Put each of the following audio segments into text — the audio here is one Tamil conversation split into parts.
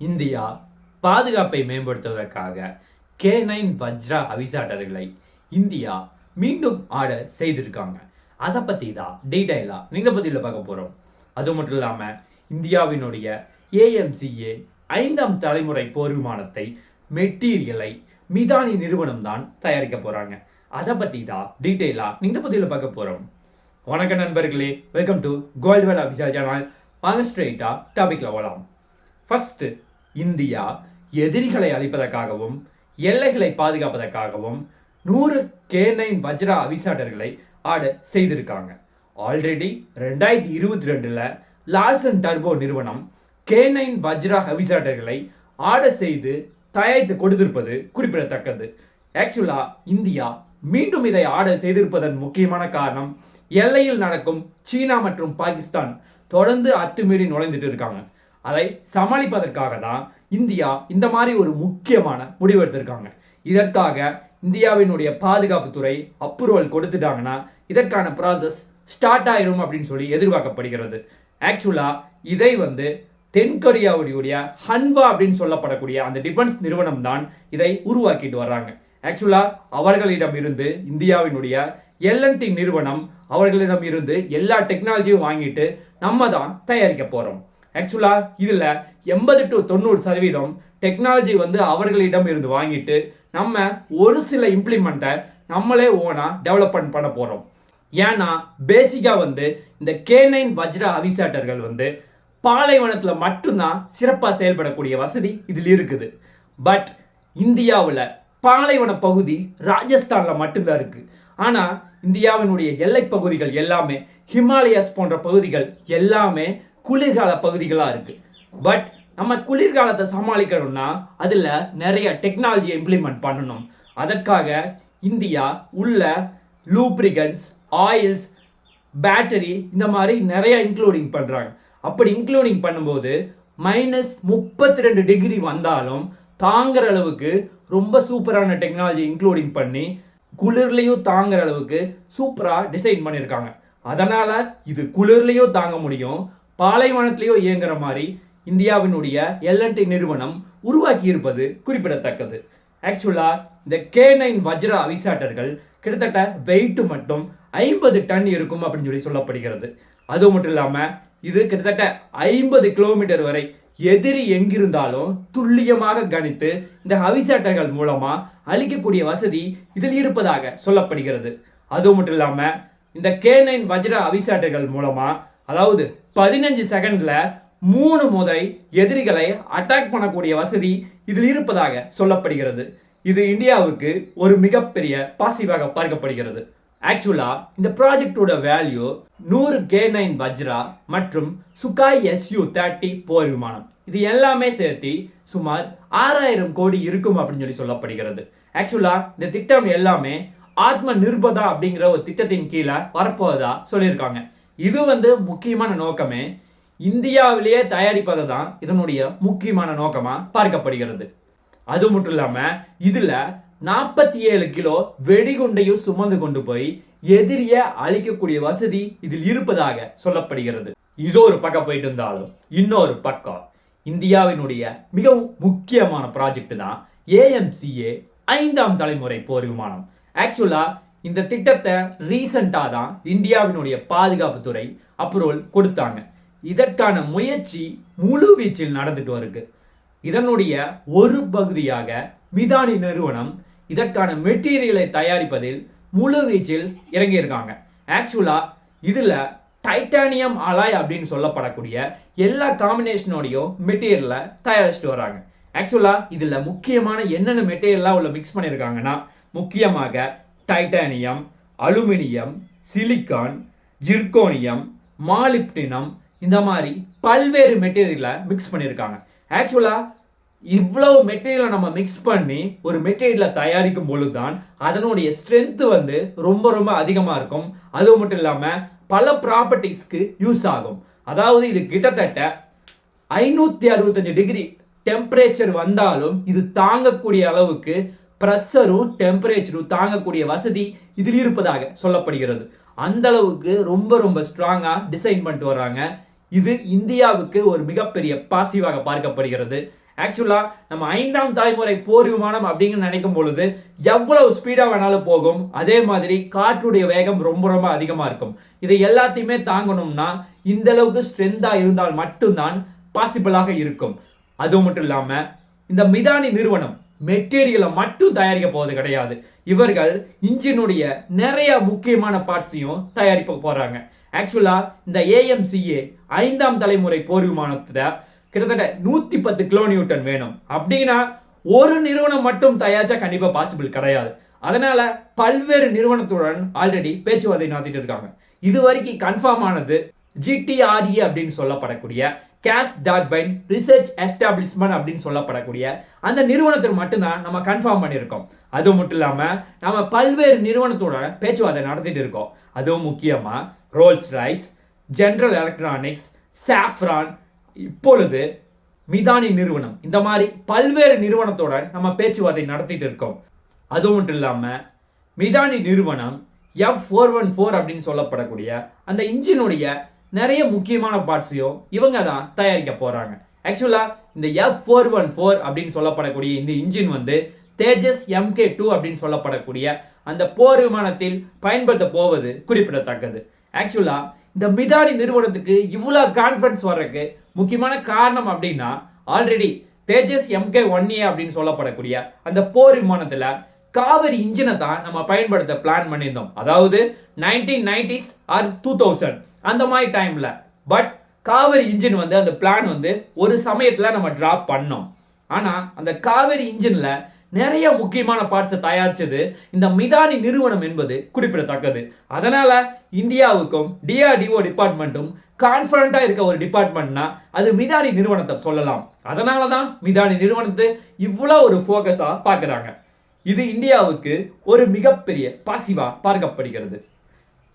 இந்தியா பாதுகாப்பை மேம்படுத்துவதற்காக கே நைன் வஜ்ரா அவிசாட்டர்களை இந்தியா மீண்டும் ஆர்டர் செய்திருக்காங்க. அதை பற்றி தான் டீட்டெயிலாக நீங்கள் பற்றியில் பார்க்க போகிறோம் அது மட்டும் இல்லாமல் இந்தியாவினுடைய ஏஎம்சிஏ ஐந்தாம் தலைமுறை போர் விமானத்தை மெட்டீரியலை மிதானி நிறுவனம் தான் தயாரிக்க போகிறாங்க அதை பற்றி தான் டீட்டெயிலாக நீங்கள் பற்றியில் பார்க்க போகிறோம் வணக்கம் நண்பர்களே welcome to Goldwell official channel. வாங்க ஸ்ட்ரெயிட்டாக டாபிக்ல போகலாம் ஃபஸ்ட்டு இந்தியா எதிரிகளை அழிப்பதற்காகவும் எல்லைகளை பாதுகாப்பதற்காகவும் நூறு கே நைன் வஜ்ரா அவிசாடர்களை ஆர்டர் செய்திருக்காங்க. ஆல்ரெடி ரெண்டாயிரத்தி இருபத்தி ரெண்டில் லாசன் டர்போ நிறுவனம் கே நைன் வஜ்ரா ஹவிசாடர்களை ஆர்டர் செய்து தயாரித்து கொடுத்திருப்பது குறிப்பிடத்தக்கது. ஆக்சுவலாக இந்தியா மீண்டும் இதை ஆர்டர் செய்திருப்பதன் முக்கியமான காரணம் எல்லையில் நடக்கும் சீனா மற்றும் பாகிஸ்தான் தொடர்ந்து அத்துமீறி நுழைந்துட்டு இருக்காங்க. அதை சமாளிப்பதற்காக தான் இந்தியா இந்த மாதிரி ஒரு முக்கியமான முடிவு எடுத்திருக்காங்க. இதற்காக இந்தியாவினுடைய பாதுகாப்புத்துறை அப்ரூவல் கொடுத்துட்டாங்கன்னா இதற்கான ப்ராசஸ் ஸ்டார்ட் ஆயிரும் அப்படின்னு சொல்லி எதிர்பார்க்கப்படுகிறது. ஆக்சுவலாக இதை வந்து தென்கொரியாவுடைய ஹன்வா அப்படின்னு சொல்லப்படக்கூடிய அந்த டிஃபென்ஸ் நிறுவனம் தான் இதை உருவாக்கிட்டு வர்றாங்க. ஆக்சுவலா அவர்களிடம் இருந்து இந்தியாவினுடைய எல்என்டி நிறுவனம் அவர்களிடம் இருந்து எல்லா டெக்னாலஜியும் வாங்கிட்டு நம்ம தான் தயாரிக்க போகிறோம் ஆக்சுவலாக இதில் எண்பது டு தொண்ணூறு சதவீதம் டெக்னாலஜி வந்து அவர்களிடம் இருந்து வாங்கிட்டு நம்ம ஒரு சில இம்ப்ளிமெண்ட்டை நம்மளே ஓனாக டெவலப்மெண்ட் பண்ண போகிறோம் ஏன்னா பேசிக்காக வந்து இந்த கே நைன் வஜ்ரா அவிசாட்டர்கள் வந்து பாலைவனத்தில் மட்டும்தான் சிறப்பாக செயல்படக்கூடிய வசதி இதில் இருக்குது. பட் இந்தியாவில் பாலைவன பகுதி ராஜஸ்தானில் மட்டும்தான் இருக்குது ஆனால் இந்தியாவினுடைய எல்லை பகுதிகள் எல்லாமே ஹிமாலயாஸ் போன்ற பகுதிகள் எல்லாமே குளிர்கால பகுதிகளாக இருக்குது பட் நம்ம குளிர்காலத்தை சமாளிக்கணும்னா அதில் நிறைய டெக்னாலஜியை இம்ப்ளிமெண்ட் பண்ணணும். அதற்காக இந்தியா உள்ள லூப்ரிகன்ஸ் ஆயில்ஸ் பேட்டரி இந்த மாதிரி நிறைய இன்க்ளூடிங் பண்ணுறாங்க அப்படி இன்க்ளூடிங் பண்ணும்போது மைனஸ் முப்பத்தி ரெண்டு டிகிரி வந்தாலும் தாங்குற அளவுக்கு ரொம்ப சூப்பரான டெக்னாலஜி இன்க்ளூடிங் பண்ணி குளிர்லையும் தாங்குற அளவுக்கு சூப்பராக டிசைன் பண்ணியிருக்காங்க அதனால் இது குளிர்லையும் தாங்க முடியும் பாலைவனத்திலேயோ இயங்குற மாதிரி இந்தியாவினுடைய எல்என்டி நிறுவனம் உருவாக்கி இருப்பது குறிப்பிடத்தக்கது ஆக்சுவலாக இந்த கே நைன் வஜ்ரா அவிசாட்டர்கள் கிட்டத்தட்ட வெயிட்டு மட்டும் ஐம்பது டன் இருக்கும் அப்படின்னு சொல்லி சொல்லப்படுகிறது. அது மட்டும் இல்லாமல் இது கிட்டத்தட்ட ஐம்பது கிலோமீட்டர் வரை எதிரி எங்கிருந்தாலும் துல்லியமாக கணித்து இந்த ஹவிசாட்டர்கள் மூலமாக அளிக்கக்கூடிய வசதி இதில் இருப்பதாக சொல்லப்படுகிறது. அது மட்டும் இல்லாமல் இந்த கே நைன் வஜ்ரா அவிசாட்டர்கள் மூலமாக அதாவது பதினஞ்சு செகண்ட்ல மூணு முறை எதிரிகளை அட்டாக் பண்ணக்கூடிய வசதி இதில் இருப்பதாக சொல்லப்படுகிறது. இது இந்தியாவுக்கு ஒரு மிகப்பெரிய பாசிவாக பார்க்கப்படுகிறது. ஆக்சுவலா இந்த ப்ராஜெக்டோட வேல்யூ நூறு கே நைன் வஜ்ரா மற்றும் சுகாய் எஸ்யூ தேர்ட்டி போர் விமானம். இது எல்லாமே சேர்த்து சுமார் ஆறாயிரம் கோடி இருக்கும் அப்படின்னு சொல்லி சொல்லப்படுகிறது. ஆக்சுவலா இந்த திட்டம் எல்லாமே ஆத்ம நிர்பதா அப்படிங்கிற ஒரு திட்டத்தின் கீழே வரப்போவதா சொல்லியிருக்காங்க. இது வந்து முக்கியமான நோக்கமே இந்தியாவிலேயே தயாரிப்பது தான் இதனுடைய முக்கியமான நோக்கமாக பார்க்கப்படுகிறது. அது மட்டும் இல்லாமல் இதில் நாற்பத்தி ஏழு கிலோ வெடிகுண்டையும் சுமந்து கொண்டு போய் எதிரிய அழிக்கக்கூடிய வசதி இதில் இருப்பதாக சொல்லப்படுகிறது. இது ஒரு பக்கம் போயிட்டு இருந்தாலும் இன்னொரு பக்கம் இந்தியாவினுடைய மிகவும் முக்கியமான ப்ராஜெக்ட் தான் ஏஎம்சிஏ ஐந்தாம் தலைமுறை போர் விமானம். ஆக்சுவலாக இந்த திட்டத்தை ரீசண்டாக தான் இந்தியாவினுடைய பாதுகாப்புத்துறை அப்ரூவல் கொடுத்தாங்க. இதற்கான முயற்சி முழு வீச்சில் நடந்துட்டு வருது இதனுடைய ஒரு பகுதியாக மிதானி நிறுவனம் இதற்கான மெட்டீரியலை தயாரிப்பதில் முழு வீச்சில் இறங்கியிருக்காங்க. ஆக்சுவலாக இதில் டைட்டானியம் அலாய் அப்படின்னு சொல்லப்படக்கூடிய எல்லா காம்பினேஷனோடையும் மெட்டீரியலை தயாரிச்சுட்டு வராங்க ஆக்சுவலாக இதில் முக்கியமான என்னென்ன மெட்டீரியல்லாம் உள்ள மிக்ஸ் பண்ணியிருக்காங்கன்னா முக்கியமாக titanium aluminium silicon zirconium molybdenum இந்த மாதிரி பல்வேறு மெட்டீரியலை மிக்ஸ் பண்ணியிருக்காங்க ஆக்சுவலாக இவ்வளவு மெட்டீரியலை நம்ம மிக்ஸ் பண்ணி ஒரு மெட்டீரியலை தயாரிக்கும் பொழுது தான் அதனுடைய ஸ்ட்ரென்த் வந்து ரொம்ப ரொம்ப அதிகமாக இருக்கும். அது மட்டும் இல்லாமல் பல ப்ராப்பர்ட்டிஸ்க்கு யூஸ் ஆகும். அதாவது இது கிட்டத்தட்ட ஐநூற்றி அறுபத்தஞ்சு டிகிரி டெம்பரேச்சர் வந்தாலும் இது தாங்கக்கூடிய அளவுக்கு ப்ரெஷரும் டெம்பரேச்சரும் தாங்கக்கூடிய வசதி இதில் இருப்பதாக சொல்லப்படுகிறது. அந்த அளவுக்கு ரொம்ப ரொம்ப ஸ்ட்ராங்காக டிசைன் பண்ணிட்டு வராங்க இது இந்தியாவுக்கு ஒரு மிகப்பெரிய பாசிவாக பார்க்கப்படுகிறது. ஆக்சுவலாக நம்ம ஐந்தாம் தலைமுறை போர் விமானம் அப்படின்னு நினைக்கும் பொழுது எவ்வளவு ஸ்பீடாக வேணாலும் போகும். அதே மாதிரி காற்றுடைய வேகம் ரொம்ப ரொம்ப அதிகமாக இருக்கும். இதை எல்லாத்தையுமே தாங்கணும்னா இந்த அளவுக்கு ஸ்ட்ரென்த்தாக இருந்தால் மட்டும்தான் பாசிபிளாக இருக்கும். அது மட்டும் இல்லாமல் இந்த மிதானி நிறுவனம் மெட்டீரியலை மட்டும் தயாரிக்க போவது கிடையாது. இவர்கள் இன்ஜினுடைய நிறைய முக்கியமான பார்ட்ஸையும் தயாரிக்க போகிறாங்க ஆக்சுவலாக இந்த ஏஎம்சிஏ ஐந்தாம் தலைமுறை போர் விமானத்தில் கிட்டத்தட்ட நூற்றி பத்து கிலோ நியூட்டன் வேணும். அப்படின்னா ஒரு நிறுவனம் மட்டும் தயாரிச்சா கண்டிப்பாக பாசிபிள் கிடையாது. அதனால பல்வேறு நிறுவனத்துடன் ஆல்ரெடி பேச்சுவார்த்தை நடத்திட்டு இருக்காங்க. இது வரைக்கும் கன்ஃபார்ம் ஆனது ஜிடிஆர்இ அப்படின்னு சொல்லப்படக்கூடிய கேஷ் டார்பைன் ரிசர்ச் எஸ்டாப்ளிஷ்மெண்ட் அப்படின்னு சொல்லப்படக்கூடிய அந்த நிறுவனத்தில் மட்டும்தான் நம்ம கன்ஃபார்ம் பண்ணியிருக்கோம். அது மட்டும் இல்லாமல் நம்ம பல்வேறு நிறுவனத்தோட பேச்சுவார்த்தை நடத்திட்டு இருக்கோம். அதுவும் முக்கியமாக Rolls Royce General Electronics Safran இப்பொழுது மிதானி நிறுவனம். இந்த மாதிரி பல்வேறு நிறுவனத்தோட நம்ம பேச்சுவார்த்தை நடத்திட்டு இருக்கோம். அது மட்டும் இல்லாமல் மிதானி நிறுவனம் எஃப் ஃபோர் ஒன் ஃபோர் அப்படின்னு சொல்லப்படக்கூடிய அந்த இன்ஜினுடைய நிறைய முக்கியமான பார்ட்ஸையும் இவங்க தான் தயாரிக்க போகிறாங்க ஆக்சுவலாக இந்த எஃப் ஃபோர் ஒன் ஃபோர் அப்படின்னு சொல்லப்படக்கூடிய இந்த இன்ஜின் வந்து தேஜஸ் எம்கே டூ அப்படின்னு சொல்லப்படக்கூடிய அந்த போர் விமானத்தில் பயன்படுத்த போவது குறிப்பிடத்தக்கது. ஆக்சுவலாக இந்த மிதானி நிறுவனத்துக்கு இவ்வளோ கான்ஃபிடன்ஸ் வர்றதுக்கு முக்கியமான காரணம் அப்படின்னா already Tejas MK one A அப்படின்னு சொல்லப்படக்கூடிய அந்த போர் விமானத்தில் காவிரி இன்ஜினை தான் நம்ம பயன்படுத்த பிளான் பண்ணியிருந்தோம். அதாவது nineteen nineties or two thousand அந்த மாதிரி டைமில் பட் காவிரி இன்ஜின் வந்து அந்த பிளான் வந்து ஒரு சமயத்தில் நம்ம ட்ராப் பண்ணோம். ஆனால் அந்த காவிரி இன்ஜினில் நிறைய முக்கியமான பார்ட்ஸை தயாரித்தது இந்த மிதானி நிறுவனம் என்பது குறிப்பிடத்தக்கது. அதனால் இந்தியாவுக்கும் டிஆர்டிஓ டிபார்ட்மெண்ட்டும் கான்ஃபிடண்ட்டாக இருக்க ஒரு டிபார்ட்மெண்ட்னா அது மிதானி நிறுவனத்தை சொல்லலாம். அதனால தான் மிதானி நிறுவனத்தை இவ்வளோ ஒரு ஃபோக்கஸாக பார்க்குறாங்க. இது இந்தியாவுக்கு ஒரு மிகப்பெரிய பாசிவா பார்க்கப்படுகிறது.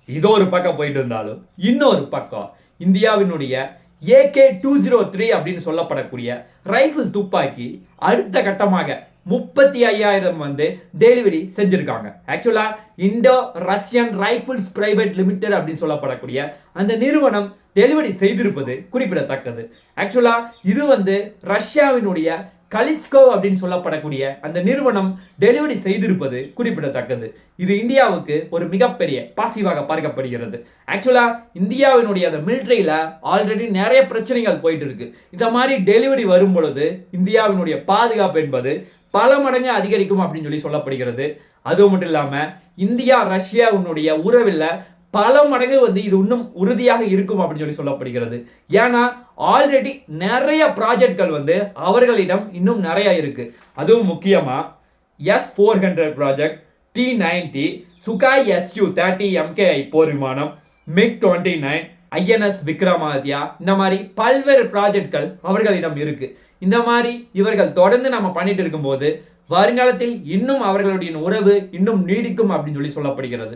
இதோ ஒரு பக்கம் போயிட்டு இருந்தாலும் இன்னொரு பக்கம் இந்தியாவினுடைய ஏகே டூ ஜீரோ த்ரீ அப்படின்னு சொல்லப்படக்கூடிய ரைஃபிள் துப்பாக்கி அடுத்த கட்டமாக முப்பத்தி ஐயாயிரம் வந்து டெலிவரி செஞ்சிருக்காங்க. Actually Indo Russian Rifles Private Limited அப்படின்னு சொல்லப்படக்கூடிய அந்த நிறுவனம் டெலிவரி செய்திருப்பது குறிப்பிடத்தக்கது. ஆக்சுவலா இது வந்து ரஷ்யாவினுடைய கலிஸ்கோ அப்படின்னு சொல்லப்படக்கூடிய அந்த நிறுவனம் டெலிவரி செய்திருப்பது குறிப்பிடத்தக்கது. இது இந்தியாவுக்கு ஒரு மிகப்பெரிய பாசிவாக பார்க்கப்படுகிறது. ஆக்சுவலா இந்தியாவினுடைய அந்த மிலிட்ரியில ஆல்ரெடி நிறைய பிரச்சனைகள் போயிட்டு இருக்கு. இந்த மாதிரி டெலிவரி வரும் பொழுது இந்தியாவினுடைய பாதுகாப்பு என்பது பல மடங்கு அதிகரிக்கும் அப்படின்னு சொல்லி சொல்லப்படுகிறது. அது மட்டும் இல்லாம இந்தியா ரஷ்யாவினுடைய உறவில் பல மடங்கு வந்து இது இன்னும் உறுதியாக இருக்கும் அப்படின்னு சொல்லி சொல்லப்படுகிறது. ஏன்னா ஆல்ரெடி நிறைய ப்ராஜெக்ட்கள் வந்து அவர்களிடம் இன்னும் நிறைய இருக்கு. அதுவும் முக்கியமா S four hundred project T ninety Sukhoi SU thirty MKI போர் விமானம் MiG twenty nine INS Vikramaditya இந்த மாதிரி பல்வேறு ப்ராஜெக்ட்கள் அவர்களிடம் இருக்கு. இந்த மாதிரி இவர்கள் தொடர்ந்து நம்ம பண்ணிட்டு இருக்கும்போது வருங்காலத்தில் இன்னும் அவர்களுடைய உறவு இன்னும் நீடிக்கும் அப்படின்னு சொல்லி சொல்லப்படுகிறது.